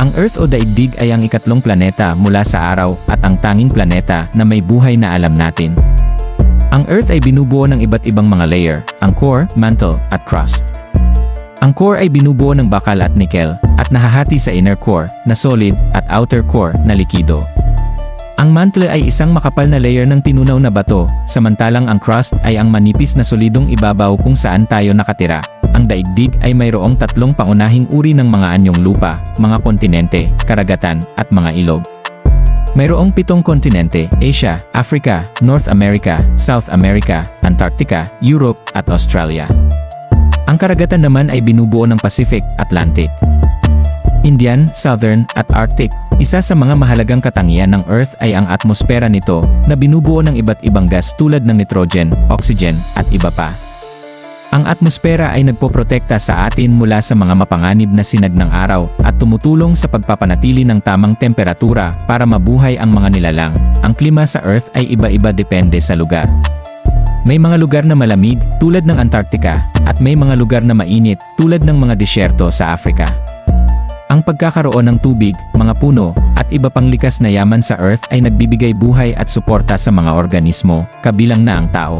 Ang Earth o daigdig ay ang ikatlong planeta mula sa araw at ang tanging planeta na may buhay na alam natin. Ang Earth ay binubuo ng iba't ibang mga layer, ang core, mantle, at crust. Ang core ay binubuo ng bakal at nickel, at nahahati sa inner core, na solid, at outer core, na likido. Ang mantle ay isang makapal na layer ng tinunaw na bato, samantalang ang crust ay ang manipis na solidong ibabaw kung saan tayo nakatira. Ang daigdig ay mayroong tatlong pangunahing uri ng mga anyong lupa, mga kontinente, karagatan, at mga ilog. Mayroong pitong kontinente, Asia, Africa, North America, South America, Antarctica, Europe, at Australia. Ang karagatan naman ay binubuo ng Pacific, Atlantic, Indian, Southern, at Arctic. Isa sa mga mahalagang katangian ng Earth ay ang atmosfera nito, na binubuo ng iba't ibang gas tulad ng nitrogen, oxygen, at iba pa. Ang atmosfera ay nagpoprotekta sa atin mula sa mga mapanganib na sinag ng araw at tumutulong sa pagpapanatili ng tamang temperatura para mabuhay ang mga nilalang. Ang klima sa Earth ay iba-iba depende sa lugar. May mga lugar na malamig tulad ng Antarctica at may mga lugar na mainit tulad ng mga disyerto sa Africa. Ang pagkakaroon ng tubig, mga puno, at iba pang likas na yaman sa Earth ay nagbibigay buhay at suporta sa mga organismo, kabilang na ang tao.